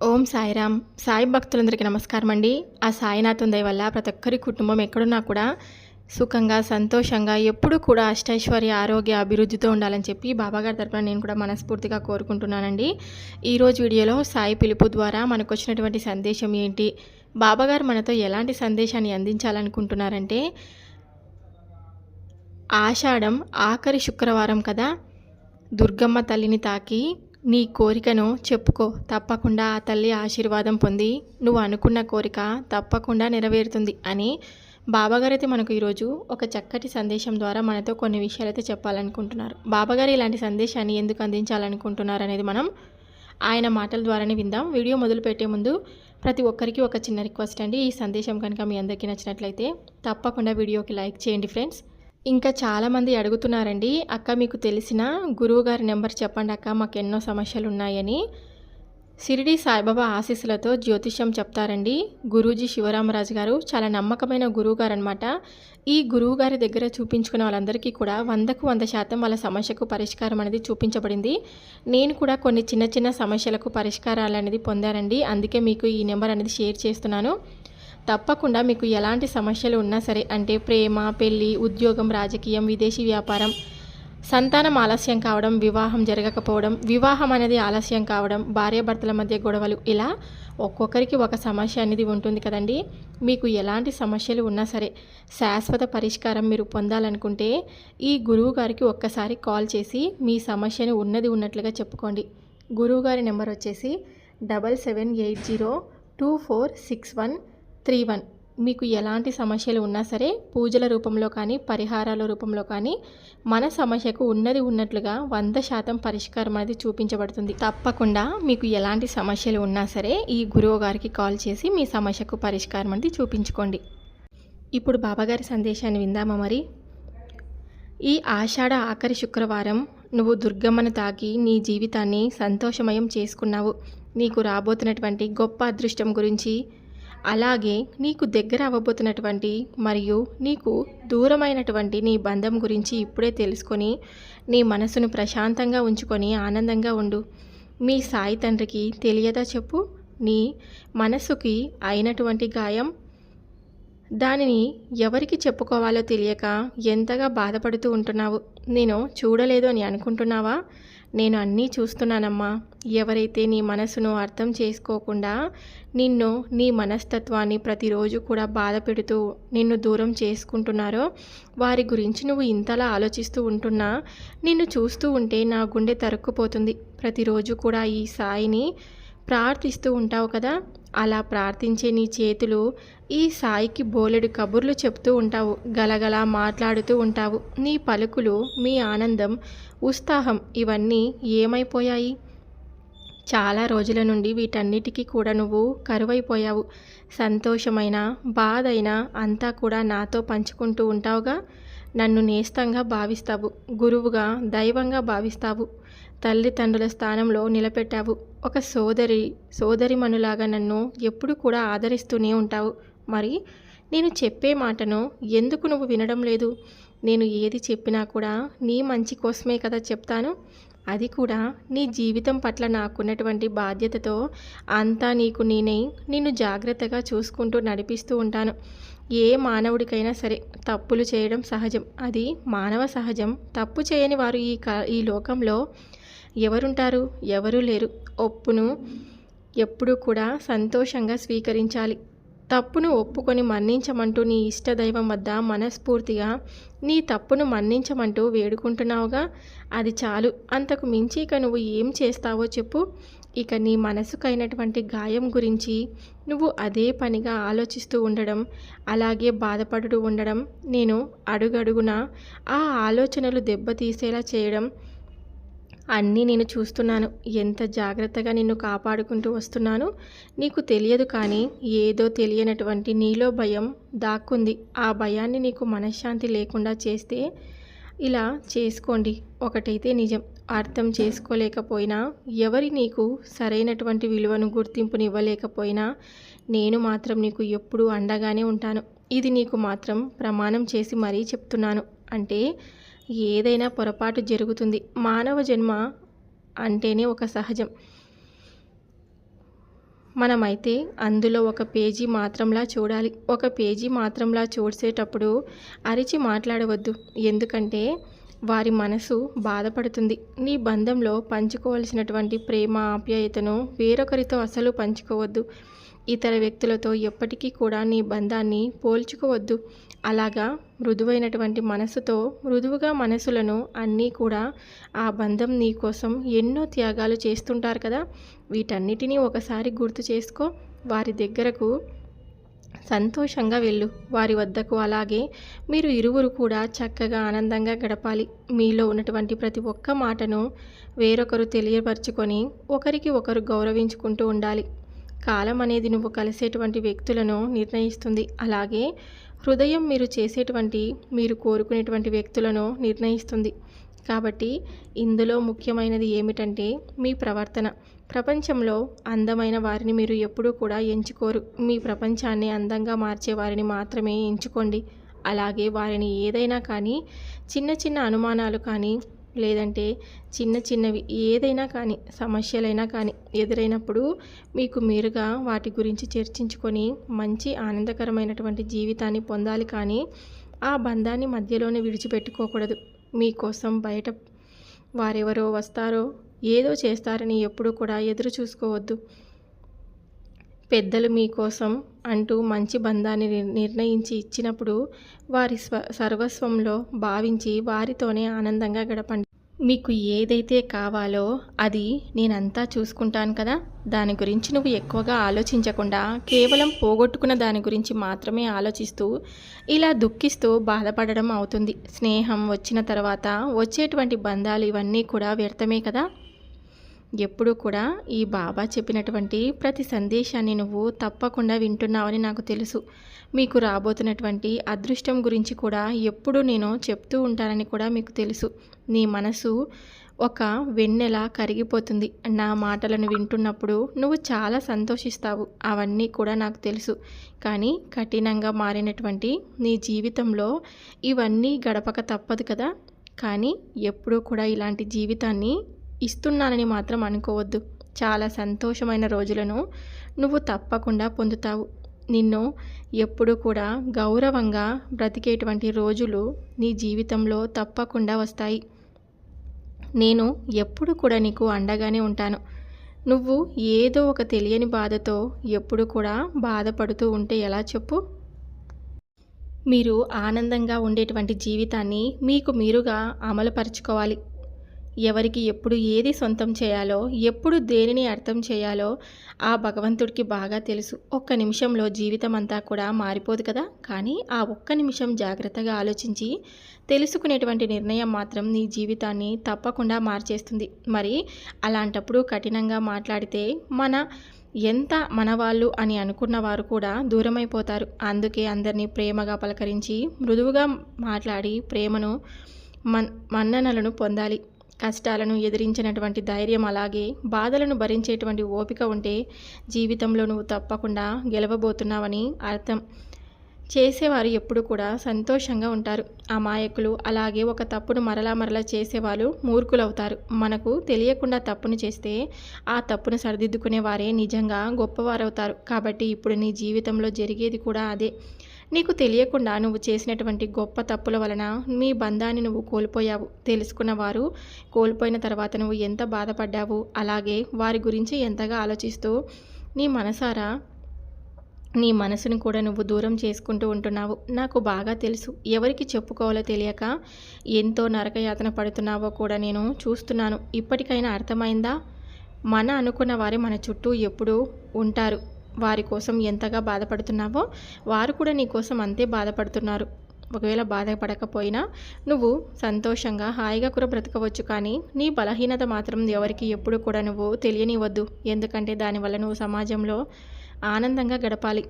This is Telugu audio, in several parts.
ఓం సాయిరామ్. సాయి భక్తులందరికీ నమస్కారం అండి. ఆ సాయినాథం దయ వల్ల ప్రతి ఒక్కరి కుటుంబం ఎక్కడున్నా కూడా సుఖంగా సంతోషంగా ఎప్పుడూ కూడా అష్టైశ్వర్య ఆరోగ్య అభివృద్ధితో ఉండాలని చెప్పి బాబాగారి తరపున నేను కూడా మనస్ఫూర్తిగా కోరుకుంటున్నానండి. ఈరోజు వీడియోలో సాయి పిలుపు ద్వారా మనకు వచ్చినటువంటి సందేశం ఏంటి? బాబాగారు మనతో ఎలాంటి సందేశాన్ని అందించాలనుకుంటున్నారంటే ఆషాఢం ఆఖరి శుక్రవారం కదా దుర్గమ్మ తల్లిని తాకి నీ కోరికను చెప్పుకో. తప్పకుండా ఆ తల్లి ఆశీర్వాదం పొంది నువ్వు అనుకున్న కోరిక తప్పకుండా నెరవేరుతుంది అని బాబాగారు అయితే మనకు ఈరోజు ఒక చక్కటి సందేశం ద్వారా మనతో కొన్ని విషయాలు అయితే చెప్పాలనుకుంటున్నారు. బాబాగారు ఇలాంటి సందేశాన్ని ఎందుకు అందించాలనుకుంటున్నారు అనేది మనం ఆయన మాటల ద్వారానే విందాం. వీడియో మొదలుపెట్టే ముందు ప్రతి ఒక్కరికి ఒక చిన్న రిక్వెస్ట్ అండి. ఈ సందేశం కనుక మీ అందరికీ నచ్చినట్లయితే తప్పకుండా వీడియోకి లైక్ చేయండి ఫ్రెండ్స్. ఇంకా చాలామంది అడుగుతున్నారండి అక్క మీకు తెలిసిన గురువుగారి నెంబర్ చెప్పండి అక్క మాకు ఎన్నో సమస్యలు ఉన్నాయని. సిరిడి సాయిబాబా ఆశీస్సులతో జ్యోతిష్యం చెప్తారండి. గురూజీ శివరామరాజు గారు చాలా నమ్మకమైన గురువు గారు అనమాట ఈ గురువు గారి దగ్గర చూపించుకున్న వాళ్ళందరికీ కూడా వందకు వంద శాతం వాళ్ళ సమస్యకు పరిష్కారం అనేది చూపించబడింది. నేను కూడా కొన్ని చిన్న చిన్న సమస్యలకు పరిష్కారాలు అనేది పొందారండి అందుకే మీకు ఈ నెంబర్ అనేది షేర్ చేస్తున్నాను. తప్పకుండా మీకు ఎలాంటి సమస్యలు ఉన్నా సరే అంటే ప్రేమ పెళ్ళి ఉద్యోగం రాజకీయం విదేశీ వ్యాపారం సంతానం ఆలస్యం కావడం వివాహం జరగకపోవడం వివాహం అనేది ఆలస్యం కావడం భార్యాభర్తల మధ్య గొడవలు ఇలా ఒక్కొక్కరికి ఒక సమస్య అనేది ఉంటుంది కదండి. మీకు ఎలాంటి సమస్యలు ఉన్నా సరే శాశ్వత పరిష్కారం మీరు పొందాలనుకుంటే ఈ గురువు గారికి ఒక్కసారి కాల్ చేసి మీ సమస్యను ఉన్నది ఉన్నట్లుగా చెప్పుకోండి. గురువుగారి నెంబర్ వచ్చేసి double seven eight zero two four six one three one. మీకు ఎలాంటి సమస్యలు ఉన్నా సరే పూజల రూపంలో కానీ పరిహారాల రూపంలో కానీ మన సమస్యకు ఉన్నది ఉన్నట్లుగా వంద శాతం పరిష్కారం అనేది చూపించబడుతుంది. తప్పకుండా మీకు ఎలాంటి సమస్యలు ఉన్నా సరే ఈ గురువు గారికి కాల్ చేసి మీ సమస్యకు పరిష్కారం అనేది చూపించుకోండి. ఇప్పుడు బాబాగారి సందేశాన్ని విందామా మరి? ఈ ఆషాఢ ఆఖరి శుక్రవారం నువ్వు దుర్గమ్మను తాకి నీ జీవితాన్ని సంతోషమయం చేసుకున్నావు. నీకు రాబోతున్నటువంటి గొప్ప అదృష్టం గురించి అలాగే నీకు దగ్గర అవ్వబోతున్నటువంటి మరియు నీకు దూరమైనటువంటి నీ బంధం గురించి ఇప్పుడే తెలుసుకొని నీ మనసును ప్రశాంతంగా ఉంచుకొని ఆనందంగా ఉండు. మీ సాయి తండ్రికి తెలియదా చెప్పు? నీ మనసుకి అయినటువంటి గాయం? దానిని ఎవరికి చెప్పుకోవాలో తెలియక ఎంతగా బాధపడుతూ ఉంటున్నావు? నేను చూడలేదు అని అనుకుంటున్నావా? నేను అన్నీ చూస్తున్నానమ్మా. ఎవరైతే నీ మనసును అర్థం చేసుకోకుండా నిన్ను నీ మనస్తత్వాన్ని ప్రతిరోజు కూడా బాధ పెడుతూ నిన్ను దూరం చేసుకుంటున్నారో వారి గురించి నువ్వు ఇంతలా ఆలోచిస్తూ ఉంటున్నా నిన్ను చూస్తూ ఉంటే నా గుండె తరుక్కుపోతుంది. ప్రతిరోజు కూడా ఈ సాయిని ప్రార్థిస్తూ ఉంటావు కదా. అలా ప్రార్థించే నీ చేతులు ఈ సాయికి బోలెడు కబుర్లు చెప్తూ ఉంటావు గలగలా మాట్లాడుతూ ఉంటావు. నీ పలుకులు మీ ఆనందం ఉత్సాహం ఇవన్నీ ఏమైపోయాయి? చాలా రోజుల నుండి వీటన్నిటికీ కూడా నువ్వు కరువైపోయావు. సంతోషమైన బాధైనా అంతా కూడా నాతో పంచుకుంటూ ఉంటావుగా? నన్ను నేస్తంగా భావిస్తావు గురువుగా దైవంగా భావిస్తావు. తల్లిదండ్రుల స్థానంలో నిలబెట్టావు. ఒక సోదరి సోదరిమనులాగా నన్ను ఎప్పుడు కూడా ఆదరిస్తూనే ఉంటావు. మరి నేను చెప్పే మాటను ఎందుకు నువ్వు వినడం లేదు? నేను ఏది చెప్పినా కూడా నీ మంచి కోసమే కదా చెప్తాను. అది కూడా నీ జీవితం పట్ల నాకున్నటువంటి బాధ్యతతో అంతా నీకు నేనే నిన్ను జాగ్రత్తగా చూసుకుంటూ నడిపిస్తూ ఉంటాను. ఏ మానవుడికైనా సరే తప్పులు చేయడం సహజం. అది మానవ సహజం. తప్పు చేయని వారు ఈ క ఈ లోకంలో ఎవరుంటారు? ఎవరూ లేరు. ఒప్పును ఎప్పుడూ కూడా సంతోషంగా స్వీకరించాలి. తప్పును ఒప్పుకొని మన్నించమంటూ నీ ఇష్టదైవం వద్ద మనస్ఫూర్తిగా నీ తప్పును మన్నించమంటూ వేడుకుంటున్నావుగా? అది చాలు. అంతకు మించి ఇక నువ్వు ఏం చేస్తావో చెప్పు. ఇక నీ మనసుకైనటువంటి గాయం గురించి నువ్వు అదే పనిగా ఆలోచిస్తూ ఉండడం అలాగే బాధపడుతూ ఉండడం నేను అడుగడుగున ఆ ఆలోచనలు దెబ్బతీసేలా చేయడం అన్నీ నేను చూస్తున్నాను. ఎంత జాగ్రత్తగా నిన్ను కాపాడుకుంటూ వస్తున్నాను నీకు తెలియదు కానీ ఏదో తెలియనటువంటి నీలో భయం దాక్కుంది. ఆ భయాన్ని నీకు మనశ్శాంతి లేకుండా చేస్తే ఇలా చేసుకోండి. ఒకటైతే నిజం. అర్థం చేసుకోలేకపోయినా ఎవరి నీకు సరైనటువంటి విలువను గుర్తింపునివ్వలేకపోయినా నేను మాత్రం నీకు ఎప్పుడూ అండగానే ఉంటాను. ఇది నీకు మాత్రం ప్రమాణం చేసి మరీ చెప్తున్నాను. అంటే ఏదైనా పొరపాటు జరుగుతుంది. మానవ జన్మ అంటేనే ఒక సహజం. మనమైతే అందులో ఒక పేజీ మాత్రంలా చూడాలి. ఒక పేజీ మాత్రంలా చూసేటప్పుడు అరిచి మాట్లాడవద్దు. ఎందుకంటే వారి మనసు బాధపడుతుంది. నీ బంధంలో పంచుకోవలసినటువంటి ప్రేమ ఆప్యాయతను వేరొకరితో అసలు పంచుకోవద్దు. ఇతర వ్యక్తులతో ఎప్పటికీ కూడా నీ బంధాన్ని పోల్చుకోవద్దు. అలాగా మృదువైనటువంటి మనసుతో మృదువుగా మనసులను అన్నీ కూడా ఆ బంధం నీ కోసం ఎన్నో త్యాగాలు చేస్తుంటారు కదా. వీటన్నిటినీ ఒకసారి గుర్తు చేసుకో. వారి దగ్గరకు సంతోషంగా వెళ్ళు. వారి వద్దకు అలాగే మీరు ఇరువురు కూడా చక్కగా ఆనందంగా గడపాలి. మీలో ఉన్నటువంటి ప్రతి ఒక్క మాటను వేరొకరు తెలియపరుచుకొని ఒకరికి ఒకరు గౌరవించుకుంటూ ఉండాలి. కాలం అనేది నువ్వు కలిసేటువంటి వ్యక్తులను నిర్ణయిస్తుంది. అలాగే హృదయం మీరు చేసేటువంటి మీరు కోరుకునేటువంటి వ్యక్తులను నిర్ణయిస్తుంది. కాబట్టి ఇందులో ముఖ్యమైనది ఏమిటంటే మీ ప్రవర్తన. ప్రపంచంలో అందమైన వారిని మీరు ఎప్పుడూ కూడా ఎంచుకోరు. మీ ప్రపంచాన్ని అందంగా మార్చే వారిని మాత్రమే ఎంచుకోండి. అలాగే వారిని ఏదైనా కానీ చిన్న చిన్న అనుమానాలు కానీ లేదంటే చిన్న చిన్నవి ఏదైనా కానీ సమస్యలైనా కానీ ఎదురైనప్పుడు మీకు మీరుగా వాటి గురించి చర్చించుకొని మంచి ఆనందకరమైనటువంటి జీవితాన్ని పొందాలి కానీ ఆ బంధాన్ని మధ్యలోనే విడిచిపెట్టుకోకూడదు. మీకోసం బయట వారెవరో వస్తారో ఏదో చేస్తారని ఎప్పుడూ కూడా ఎదురు చూసుకోవద్దు. పెద్దలు మీకోసం అంటూ మంచి బంధాన్ని నిర్ణయించి ఇచ్చినప్పుడు వారి స్వ సర్వస్వంలో భావించి వారితోనే ఆనందంగా గడపండి. మీకు ఏదైతే కావాలో అది నేనంతా చూసుకుంటాను కదా? దాని గురించి నువ్వు ఎక్కువగా ఆలోచించకుండా కేవలం పోగొట్టుకున్న దాని గురించి మాత్రమే ఆలోచిస్తూ ఇలా దుఃఖిస్తూ బాధపడడం అవుతుంది. స్నేహం వచ్చిన తర్వాత వచ్చేటువంటి బంధాలు ఇవన్నీ కూడా వ్యర్థమే కదా? ఎప్పుడు కూడా ఈ బాబా చెప్పినటువంటి ప్రతి సందేశాన్ని నువ్వు తప్పకుండా వింటున్నావని నాకు తెలుసు. మీకు రాబోతున్నటువంటి అదృష్టం గురించి కూడా ఎప్పుడు నేను చెప్తూ ఉంటానని కూడా మీకు తెలుసు. నీ మనసు ఒక వెన్నెల కరిగిపోతుంది. నా మాటలను వింటున్నప్పుడు నువ్వు చాలా సంతోషిస్తావు. అవన్నీ కూడా నాకు తెలుసు. కానీ కఠినంగా మారినటువంటి నీ జీవితంలో ఇవన్నీ గడపక తప్పదు కదా. కానీ ఎప్పుడూ కూడా ఇలాంటి జీవితాన్ని ఇస్తున్నానని మాత్రం అనుకోవద్దు. చాలా సంతోషమైన రోజులను నువ్వు తప్పకుండా పొందుతావు. నిన్ను ఎప్పుడు కూడా గౌరవంగా బ్రతికేటువంటి రోజులు నీ జీవితంలో తప్పకుండా వస్తాయి. నేను ఎప్పుడు కూడా నీకు అండగానే ఉంటాను. నువ్వు ఏదో ఒక తెలియని బాధతో ఎప్పుడు కూడా బాధపడుతూ ఉంటే ఎలా చెప్పు? మీరు ఆనందంగా ఉండేటువంటి జీవితాన్ని మీకు మీరుగా అమలుపరుచుకోవాలి. ఎవరికి ఎప్పుడు ఏది సొంతం చేయాలో ఎప్పుడు దేనిని అర్థం చేయాలో ఆ భగవంతుడికి బాగా తెలుసు. ఒక్క నిమిషంలో జీవితం అంతా కూడా మారిపోదు కదా. కానీ ఆ ఒక్క నిమిషం జాగ్రత్తగా ఆలోచించి తెలుసుకునేటువంటి నిర్ణయం మాత్రం నీ జీవితాన్ని తప్పకుండా మార్చేస్తుంది. మరి అలాంటప్పుడు కఠినంగా మాట్లాడితే మన ఎంత మనవాళ్ళు అని అనుకున్న వారు కూడా దూరమైపోతారు. అందుకే అందరినీ ప్రేమగా పలకరించి మృదువుగా మాట్లాడి ప్రేమను మన్ మన్ననలను పొందాలి. కష్టాలను ఎదిరించినటువంటి ధైర్యం అలాగే బాధలను భరించేటువంటి ఓపిక ఉంటే జీవితంలో నువ్వు తప్పకుండా గెలవబోతున్నావని అర్థం. చేసేవారు ఎప్పుడు కూడా సంతోషంగా ఉంటారు. అమాయకులు అలాగే ఒక తప్పును మరలా మరలా చేసేవాళ్ళు మూర్ఖులవుతారు. మనకు తెలియకుండా తప్పును చేస్తే ఆ తప్పును సరిదిద్దుకునే వారే నిజంగా గొప్పవారవుతారు. కాబట్టి ఇప్పుడు నీ జీవితంలో జరిగేది కూడా అదే. నీకు తెలియకుండా నువ్వు చేసినటువంటి గొప్ప తప్పుల వలన మీ బంధాన్ని నువ్వు కోల్పోయావు. తెలుసుకున్నవారు కోల్పోయిన తర్వాత నువ్వు ఎంత బాధపడ్డావు? అలాగే వారి గురించి ఎంతగా ఆలోచిస్తూ నీ మనసారా? నీ మనసును కూడా నువ్వు దూరం చేసుకుంటూ ఉంటున్నావు. నాకు బాగా తెలుసు. ఎవరికి చెప్పుకోవాలో తెలియక ఎంతో నరకయాతన పడుతున్నావో కూడా నేను చూస్తున్నాను. ఇప్పటికైనా అర్థమైందా? మన అనుకున్న వారే మన చుట్టూ ఎప్పుడూ ఉంటారు. వారి కోసం ఎంతగా బాధపడుతున్నావో వారు కూడా నీ కోసం అంతే బాధపడుతున్నారు. ఒకవేళ బాధపడకపోయినా నువ్వు సంతోషంగా హాయిగా కూడా బ్రతకవచ్చు కానీ నీ బలహీనత మాత్రం ఎవరికి ఎప్పుడు కూడా నువ్వు తెలియనివ్వద్దు. ఎందుకంటే దానివల్ల నువ్వు సమాజంలో ఆనందంగా గడపాలి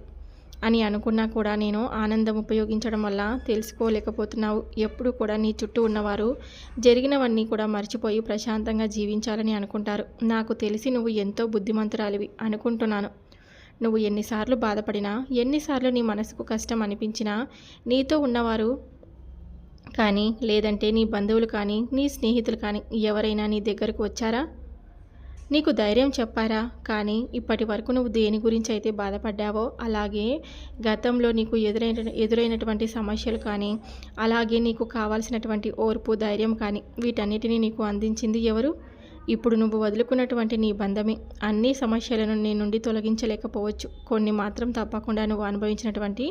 అని అనుకున్నా కూడా నేను ఆనందం ఉపయోగించడం వల్ల తెలుసుకోలేకపోతున్నావు. ఎప్పుడు కూడా నీ చుట్టూ ఉన్నవారు జరిగినవన్నీ కూడా మర్చిపోయి ప్రశాంతంగా జీవించాలని అనుకుంటారు. నాకు తెలిసి నువ్వు ఎంతో బుద్ధిమంతురాలివి అనుకుంటున్నాను. నువ్వు ఎన్నిసార్లు బాధపడినా ఎన్నిసార్లు నీ మనసుకు కష్టం అనిపించినా నీతో ఉన్నవారు కానీ లేదంటే నీ బంధువులు కానీ నీ స్నేహితులు కానీ ఎవరైనా నీ దగ్గరకు వచ్చారా? నీకు ధైర్యం చెప్పారా? కానీ ఇప్పటి వరకు నువ్వు దేని గురించి అయితే బాధపడ్డావో అలాగే గతంలో నీకు ఎదురైన ఎదురైనటువంటి సమస్యలు కానీ అలాగే నీకు కావాల్సినటువంటి ఓర్పు ధైర్యం కానీ వీటన్నిటిని నీకు అందించింది ఎవరు? ఇప్పుడు నువ్వు వదులుకున్నటువంటి నీ బంధమే. అన్ని సమస్యలను నీ నుండి తొలగించలేకపోవచ్చు. కొన్ని మాత్రం తప్పకుండా నువ్వు అనుభవించినటువంటి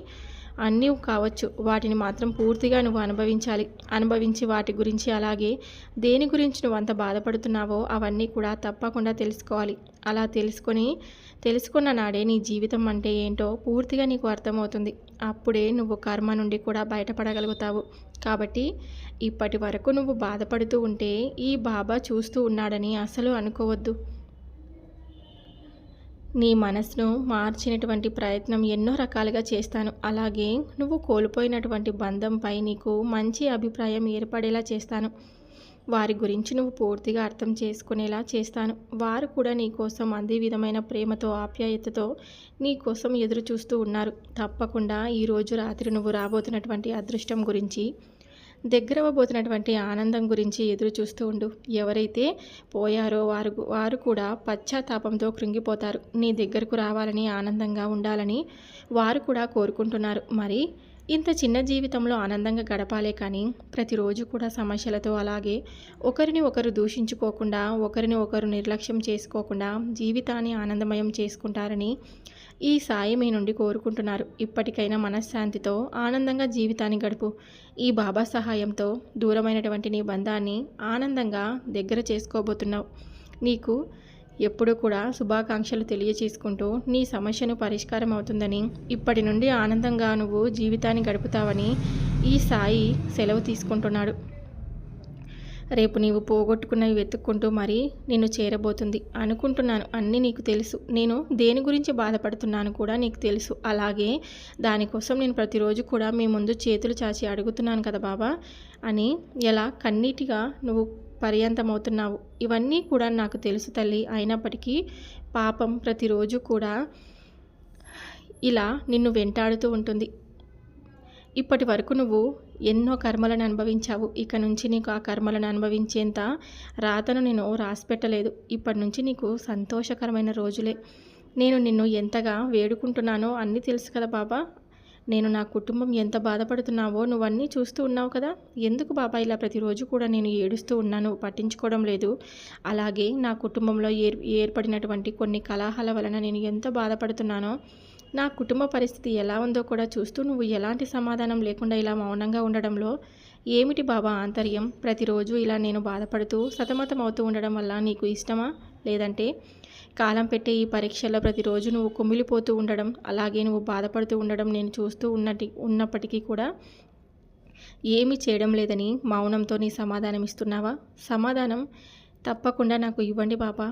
అన్నీ కావచ్చు. వాటిని మాత్రం పూర్తిగా నువ్వు అనుభవించాలి. అనుభవించి వాటి గురించి అలాగే దేని గురించి నువ్వు అంత బాధపడుతున్నావో అవన్నీ కూడా తప్పకుండా తెలుసుకోవాలి. అలా తెలుసుకొని తెలుసుకున్న నాడే నీ జీవితం అంటే ఏంటో పూర్తిగా నీకు అర్థమవుతుంది. అప్పుడే నువ్వు కర్మ నుండి కూడా బయటపడగలుగుతావు. కాబట్టి ఇప్పటి వరకు నువ్వు బాధపడుతూ ఉంటే ఈ బాబా చూస్తూ ఉన్నాడని అసలు అనుకోవద్దు. నీ మనసును మార్చినటువంటి ప్రయత్నం ఎన్నో రకాలుగా చేస్తాను. అలాగే నువ్వు కోల్పోయినటువంటి బంధంపై నీకు మంచి అభిప్రాయం ఏర్పడేలా చేస్తాను. వారి గురించి నువ్వు పూర్తిగా అర్థం చేసుకునేలా చేస్తాను. వారు కూడా నీకోసం అందే అదే విధమైన ప్రేమతో ఆప్యాయతతో నీకోసం ఎదురు చూస్తూ ఉన్నారు. తప్పకుండా ఈరోజు రాత్రి నువ్వు రాబోతున్నటువంటి అదృష్టం గురించి దగ్గరవ్వబోతున్నటువంటి ఆనందం గురించి ఎదురు చూస్తూ ఉండు. ఎవరైతే పోయారో వారు వారు కూడా పశ్చాత్తాపంతో కృంగిపోతారు. నీ దగ్గరకు రావాలని ఆనందంగా ఉండాలని వారు కూడా కోరుకుంటున్నారు. మరి ఇంత చిన్న జీవితంలో ఆనందంగా గడపాలే కానీ ప్రతిరోజు కూడా సమస్యలతో అలాగే ఒకరిని ఒకరు దూషించుకోకుండా ఒకరిని ఒకరు నిర్లక్ష్యం చేసుకోకుండా జీవితాన్ని ఆనందమయం చేసుకుంటారని ఈ సాయి మీ నుండి కోరుకుంటున్నారు. ఇప్పటికైనా మనశ్శాంతితో ఆనందంగా జీవితాన్ని గడుపు. ఈ బాబా సహాయంతో దూరమైనటువంటి నీ బంధాన్ని ఆనందంగా దగ్గర చేసుకోబోతున్నావు. నీకు ఎప్పుడూ కూడా శుభాకాంక్షలు తెలియచేసుకుంటూ నీ సమస్యను పరిష్కారం అవుతుందని ఇప్పటి నుండి ఆనందంగా నువ్వు జీవితాన్ని గడుపుతావని ఈ సాయి సెలవు తీసుకుంటున్నాడు. రేపు నీవు పోగొట్టుకున్నవి వెతుక్కుంటూ మరీ నిన్ను చేరబోతుంది అనుకుంటున్నాను అన్నీ నీకు తెలుసు. నేను దేని గురించి బాధపడుతున్నాను కూడా నీకు తెలుసు. అలాగే దానికోసం నేను ప్రతిరోజు కూడా మీ ముందు చేతులు చాచి అడుగుతున్నాను కదా బాబా అని ఎలా కన్నీటిగా నువ్వు పర్యంతమవుతున్నావు? ఇవన్నీ కూడా నాకు తెలుసు తల్లి. అయినప్పటికీ పాపం ప్రతిరోజు కూడా ఇలా నిన్ను వెంటాడుతూ ఉంటుంది. ఇప్పటి వరకు నువ్వు ఎన్నో కర్మలను అనుభవించావు. ఇక నుంచి నీకు ఆ కర్మలను అనుభవించేంత రాతను నేను రాసిపెట్టలేదు ఇప్పటి నుంచి నీకు సంతోషకరమైన రోజులే. నేను నిన్ను ఎంతగా వేడుకుంటున్నానో అన్నీ తెలుసు కదా బాబా. నేను నా కుటుంబం ఎంత బాధపడుతున్నావో నువ్వన్నీ చూస్తూ ఉన్నావు కదా. ఎందుకు బాబా ఇలా ప్రతిరోజు కూడా నేను ఏడుస్తూ ఉన్నాను? పట్టించుకోవడం లేదు. అలాగే నా కుటుంబంలో ఏర్ ఏర్పడినటువంటి కొన్ని కలహాల వలన నేను ఎంత బాధపడుతున్నానో నా కుటుంబ పరిస్థితి ఎలా ఉందో కూడా చూస్తూ నువ్వు ఎలాంటి సమాధానం లేకుండా ఇలా మౌనంగా ఉండడంలో ఏమిటి బాబా ఆంతర్యం? ప్రతిరోజు ఇలా నేను బాధపడుతూ సతమతం అవుతూ ఉండడం వల్ల నీకు ఇష్టమా? లేదంటే కాలం పెట్టే ఈ పరీక్షల్లో ప్రతిరోజు నువ్వు కుమిలిపోతూ ఉండడం అలాగే నువ్వు బాధపడుతూ ఉండడం నేను చూస్తూ ఉన్నటి ఉన్నప్పటికీ కూడా ఏమీ చేయడం లేదని మౌనంతో నీ సమాధానం ఇస్తున్నావా? సమాధానం తప్పకుండా నాకు ఇవ్వండి బాబా.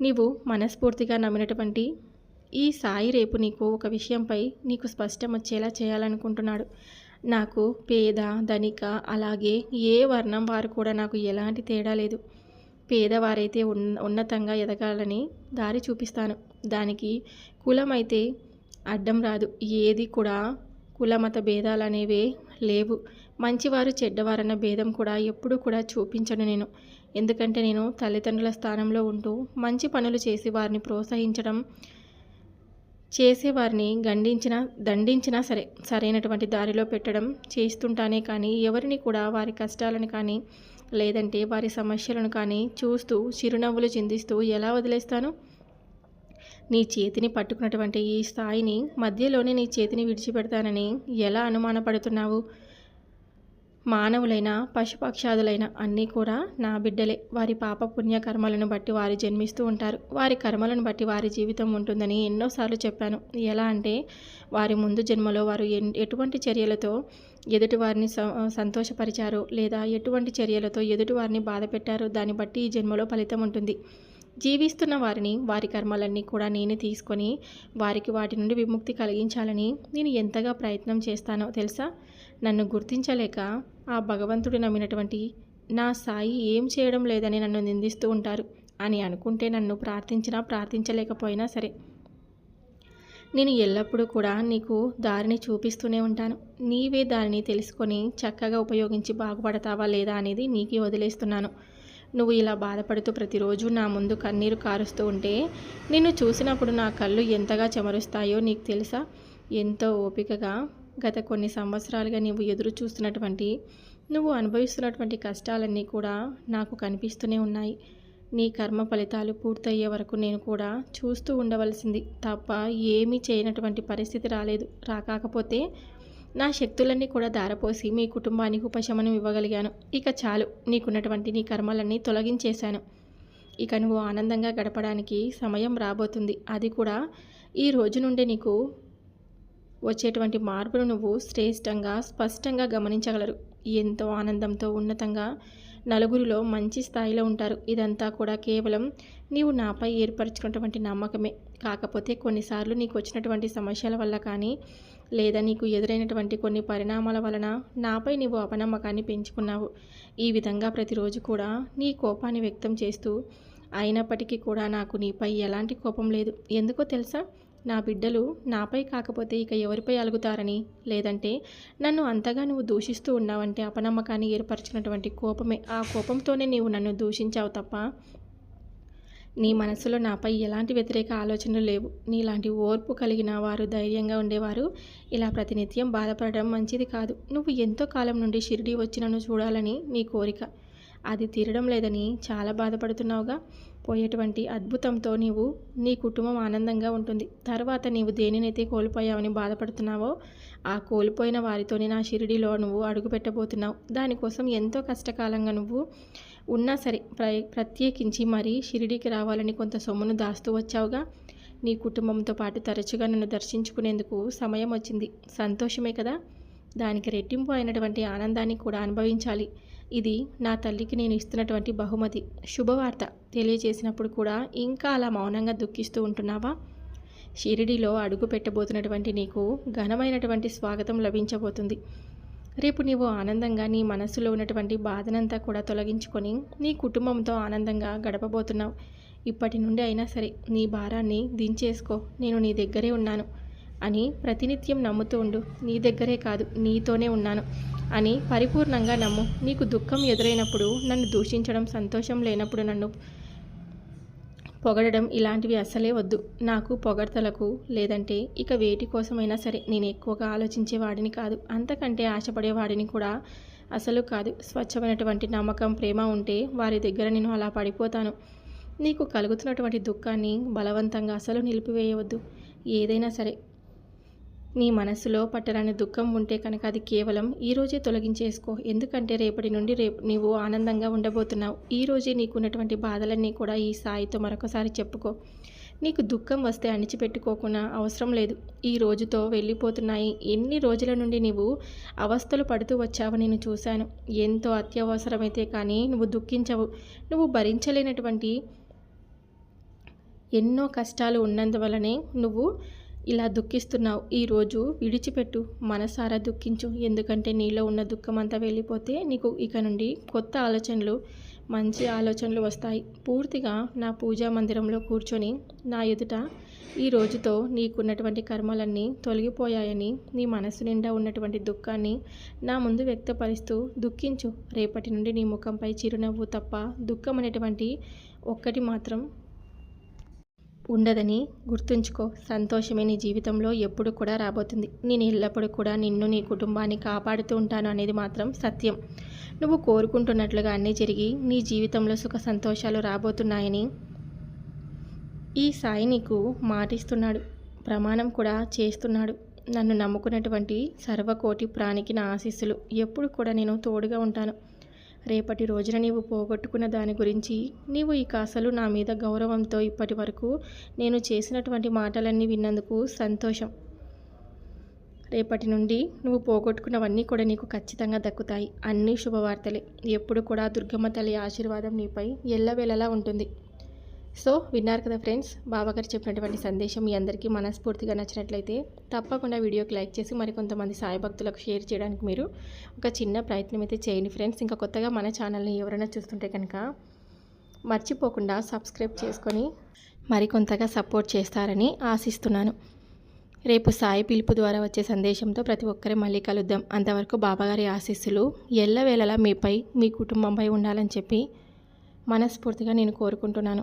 నీవు మనస్ఫూర్తిగా నమ్మినటువంటి ఈ సాయి రేపు నీకు ఒక విషయంపై నీకు స్పష్టం వచ్చేలా చేయాలనుకుంటున్నాడు. నాకు పేద ధనిక అలాగే ఏ వర్ణం వారు కూడా నాకు ఎలాంటి తేడా లేదు. పేదవారైతే ఉన్ ఉన్నతంగా ఎదగాలని దారి చూపిస్తాను. దానికి కులం అయితే అడ్డం రాదు. ఏది కూడా కులమత భేదాలు అనేవే లేవు. మంచివారు చెడ్డవారన్న భేదం కూడా ఎప్పుడూ కూడా చూపించను నేను. ఎందుకంటే నేను తల్లిదండ్రుల స్థానంలో ఉంటూ మంచి పనులు చేసి వారిని ప్రోత్సహించడం చేసేవారిని గండించినా దండించినా సరే సరైనటువంటి దారిలో పెట్టడం చేస్తుంటానే కానీ ఎవరిని కూడా వారి కష్టాలను కానీ లేదంటే వారి సమస్యలను కానీ చూస్తూ చిరునవ్వులు చిందిస్తూ ఎలా వదిలేస్తాను? నీ చేతిని పట్టుకున్నటువంటి ఈ స్థాయిని మధ్యలోనే నీ చేతిని విడిచిపెడతానని ఎలా అనుమానపడుతున్నావు? మానవులైన పశుపక్షాదులైన అన్నీ కూడా నా బిడ్డలే. వారి పాప పుణ్యకర్మలను బట్టి వారు జన్మిస్తూ ఉంటారు. వారి కర్మలను బట్టి వారి జీవితం ఉంటుందని ఎన్నోసార్లు చెప్పాను. ఎలా అంటే వారి ముందు జన్మలో వారు ఎటువంటి చర్యలతో ఎదుటివారిని సంతోషపరిచారు లేదా ఎటువంటి చర్యలతో ఎదుటివారిని బాధ పెట్టారో దాన్ని బట్టి ఈ జన్మలో ఫలితం ఉంటుంది. జీవిస్తున్న వారిని వారి కర్మలన్నీ కూడా నేనే తీసుకొని వారికి వాటి నుండి విముక్తి కలిగించాలని నేను ఎంతగా ప్రయత్నం చేస్తానో తెలుసా? నన్ను గుర్తించలేక ఆ భగవంతుడు నమ్మినటువంటి నా సాయి ఏం చేయడం లేదని నన్ను నిందిస్తూ ఉంటారు అని అనుకుంటే నన్ను ప్రార్థించినా ప్రార్థించలేకపోయినా సరే. నేను ఎల్లప్పుడూ కూడా నీకు దారిని చూపిస్తూనే ఉంటాను. నీవే దారిని తెలుసుకొని చక్కగా ఉపయోగించి బాగుపడతావా లేదా అనేది నీకే వదిలేస్తున్నాను. నువ్వు ఇలా బాధపడుతూ ప్రతిరోజు నా ముందు కన్నీరు కారుస్తూ ఉంటే నిన్ను చూసినప్పుడు నా కళ్ళు ఎంతగా చెమరుస్తాయో నీకు తెలుసా? ఎంతో ఓపికగా గత కొన్ని సంవత్సరాలుగా నువ్వు ఎదురు చూస్తున్నటువంటి నువ్వు అనుభవిస్తున్నటువంటి కష్టాలన్నీ కూడా నాకు కనిపిస్తూనే ఉన్నాయి. నీ కర్మ ఫలితాలు పూర్తయ్యే వరకు నేను కూడా చూస్తూ ఉండవలసింది తప్ప ఏమీ చేయనటువంటి పరిస్థితి రాలేదు. రాకాకపోతే నా శక్తులన్నీ కూడా దారపోసి మీ కుటుంబానికి ఉపశమనం ఇవ్వగలిగాను. ఇక చాలు నీకున్నటువంటి నీ కర్మలన్నీ తొలగించేశాను. ఇక నువ్వు ఆనందంగా గడపడానికి సమయం రాబోతుంది. అది కూడా ఈ రోజు నుండి నీకు వచ్చేటువంటి మార్పును నువ్వు శ్రేష్టంగా స్పష్టంగా గమనించగలరు. ఎంతో ఆనందంతో ఉన్నతంగా నలుగురిలో మంచి స్థాయిలో ఉంటారు. ఇదంతా కూడా కేవలం నీవు నాపై ఏర్పరచుకున్నటువంటి నమ్మకమే. కాకపోతే కొన్నిసార్లు నీకు వచ్చినటువంటి సమస్యల వల్ల కానీ లేదా నీకు ఎదురైనటువంటి కొన్ని పరిణామాల వలన నాపై నీవు అపనమ్మకాన్ని పెంచుకున్నావు. ఈ విధంగా ప్రతిరోజు కూడా నీ కోపాన్ని వ్యక్తం చేస్తూ అయినప్పటికీ కూడా నాకు నీపై ఎలాంటి కోపం లేదు. ఎందుకో తెలుసా? నా బిడ్డలు నాపై కాకపోతే ఇక ఎవరిపై అలుగుతారని? లేదంటే నన్ను అంతగా నువ్వు దూషిస్తూ ఉన్నావంటే అపనమ్మకాన్ని ఏర్పరచినటువంటి కోపమే. ఆ కోపంతోనే నీవు నన్ను దూషించావు తప్ప నీ మనసులో నాపై ఎలాంటి వ్యతిరేక ఆలోచనలు లేవు. నీలాంటి ఓర్పు కలిగిన వారు ధైర్యంగా ఉండేవారు. ఇలా ప్రతినిత్యం బాధపడడం మంచిది కాదు. నువ్వు ఎంతో కాలం నుండి షిరిడి వచ్చి నన్ను చూడాలని నీ కోరిక. అది తీరడం లేదని చాలా బాధపడుతున్నావుగా. పోయేటువంటి అద్భుతంతో నీవు నీ కుటుంబం ఆనందంగా ఉంటుంది. తర్వాత నీవు దేనినైతే కోల్పోయావని బాధపడుతున్నావో ఆ కోల్పోయిన వారితోనే నా షిరిడిలో నువ్వు అడుగు పెట్టబోతున్నావు దానికోసం ఎంతో కష్టకాలంగా నువ్వు ఉన్నా సరే ప్ర ప్రత్యేకించి మరీ షిరిడీకి రావాలని కొంత సొమ్మును దాస్తూ వచ్చావుగా? నీ కుటుంబంతో పాటు తరచుగా నన్ను దర్శించుకునేందుకు సమయం వచ్చింది. సంతోషమే కదా? దానికి రెట్టింపు అయినటువంటి ఆనందాన్ని కూడా అనుభవించాలి. ఇది నా తల్లికి నేను ఇస్తున్నటువంటి బహుమతి. శుభవార్త తెలియజేసినప్పుడు కూడా ఇంకా అలా మౌనంగా దుఃఖిస్తూ ఉంటున్నావా? షిరిడిలో అడుగు పెట్టబోతున్నటువంటి నీకు ఘనమైనటువంటి స్వాగతం లభించబోతుంది. రేపు నీవు ఆనందంగా నీ మనస్సులో ఉన్నటువంటి బాధనంతా కూడా తొలగించుకొని నీ కుటుంబంతో ఆనందంగా గడపబోతున్నావు. ఇప్పటి నుండి అయినా సరే నీ భారాన్ని దించేసుకో నేను నీ దగ్గరే ఉన్నాను అని ప్రతినిత్యం నమ్ముతూ ఉండు. నీ దగ్గరే కాదు నీతోనే ఉన్నాను అని పరిపూర్ణంగా నమ్ము. నీకు దుఃఖం ఎదురైనప్పుడు నన్ను దూషించడం సంతోషం లేనప్పుడు నన్ను పొగడడం ఇలాంటివి అస్సలే వద్దు. నాకు పొగడతలకు లేదంటే ఇక వేటి కోసమైనా సరే నేను ఎక్కువగా ఆలోచించే వాడిని కాదు. అంతకంటే ఆశపడేవాడిని కూడా అసలు కాదు. స్వచ్ఛమైనటువంటి నమ్మకం ప్రేమ ఉంటే వారి దగ్గర నేను అలా పడిపోతాను. నీకు కలుగుతున్నటువంటి దుఃఖాన్ని బలవంతంగా అసలు నిలిపివేయవద్దు. ఏదైనా సరే నీ మనసులో పట్టరాని దుఃఖం ఉంటే కనుక అది కేవలం ఈరోజే తొలగించేసుకో ఎందుకంటే రేపటి నుండి రేపు నీవు ఆనందంగా ఉండబోతున్నావు. ఈరోజే నీకున్నటువంటి బాధలన్నీ కూడా ఈ సాయితో మరొకసారి చెప్పుకో. నీకు దుఃఖం వస్తే అణిచిపెట్టుకోకుండా అవసరం లేదు. ఈ రోజుతో వెళ్ళిపోతున్నాయి. ఎన్ని రోజుల నుండి నీవు అవస్థలు పడుతూ వచ్చావు నేను చూశాను. ఎంతో అత్యవసరమైతే కానీ నువ్వు దుఃఖించవు. నువ్వు భరించలేనటువంటి ఎన్నో కష్టాలు ఉన్నందువలనే నువ్వు ఇలా దుఃఖిస్తున్నావు ఈరోజు విడిచిపెట్టు. మనసారా దుఃఖించు. ఎందుకంటే నీలో ఉన్న దుఃఖం అంతా వెళ్ళిపోతే నీకు ఇక నుండి కొత్త ఆలోచనలు మంచి ఆలోచనలు వస్తాయి. పూర్తిగా నా పూజా మందిరంలో కూర్చొని నా ఎదుట ఈ రోజుతో నీకున్నటువంటి కర్మలన్నీ తొలగిపోయాయని నీ మనసు నిండా ఉన్నటువంటి దుఃఖాన్ని నా ముందు వ్యక్తపరుస్తూ దుఃఖించు. రేపటి నుండి నీ ముఖంపై చిరునవ్వు తప్ప దుఃఖం అనేటువంటి ఒక్కటి మాత్రం ఉండదని గుర్తుంచుకో. సంతోషమే నీ జీవితంలో ఎప్పుడు కూడా రాబోతుంది. నేను ఎల్లప్పుడూ కూడా నిన్ను నీ కుటుంబాన్ని కాపాడుతూ ఉంటాను అనేది మాత్రం సత్యం. నువ్వు కోరుకుంటున్నట్లుగా అన్నీ జరిగి నీ జీవితంలో సుఖ సంతోషాలు రాబోతున్నాయని ఈ సాయి నీకు మాటిస్తున్నాడు. ప్రమాణం కూడా చేస్తున్నాడు. నన్ను నమ్ముకున్నటువంటి సర్వకోటి ప్రాణికి నా ఆశీస్సులు. ఎప్పుడు కూడా నేను తోడుగా ఉంటాను. రేపటి రోజున నీవు పోగొట్టుకున్న దాని గురించి నీవు ఇక అసలు నా మీద గౌరవంతో ఇప్పటి వరకు నేను చేసినటువంటి మాటలన్నీ విన్నందుకు సంతోషం. రేపటి నుండి నువ్వు పోగొట్టుకున్నవన్నీ కూడా నీకు ఖచ్చితంగా దక్కుతాయి. అన్నీ శుభవార్తలే. ఎప్పుడు కూడా దుర్గమ్మ తల్లి ఆశీర్వాదం నీపై ఎల్లవేళలా ఉంటుంది. సో విన్నారు కదా ఫ్రెండ్స్ బాబాగారు చెప్పినటువంటి సందేశం మీ అందరికీ మనస్ఫూర్తిగా నచ్చినట్లయితే తప్పకుండా వీడియోకి లైక్ చేసి మరికొంతమంది సాయి భక్తులకు షేర్ చేయడానికి మీరు ఒక చిన్న ప్రయత్నం అయితే చేయండి ఫ్రెండ్స్. ఇంకా కొత్తగా మన ఛానల్ని ఎవరైనా చూస్తుంటే కనుక మర్చిపోకుండా సబ్స్క్రైబ్ చేసుకొని మరికొంతగా సపోర్ట్ చేస్తారని ఆశిస్తున్నాను. రేపు సాయి పిలుపు ద్వారా వచ్చే సందేశంతో ప్రతి ఒక్కరి మళ్ళీ కలుద్దాం. అంతవరకు బాబాగారి ఆశీస్సులు ఎల్లవేళలా మీపై మీ కుటుంబంపై ఉండాలని చెప్పి మనస్ఫూర్తిగా నేను కోరుకుంటున్నాను.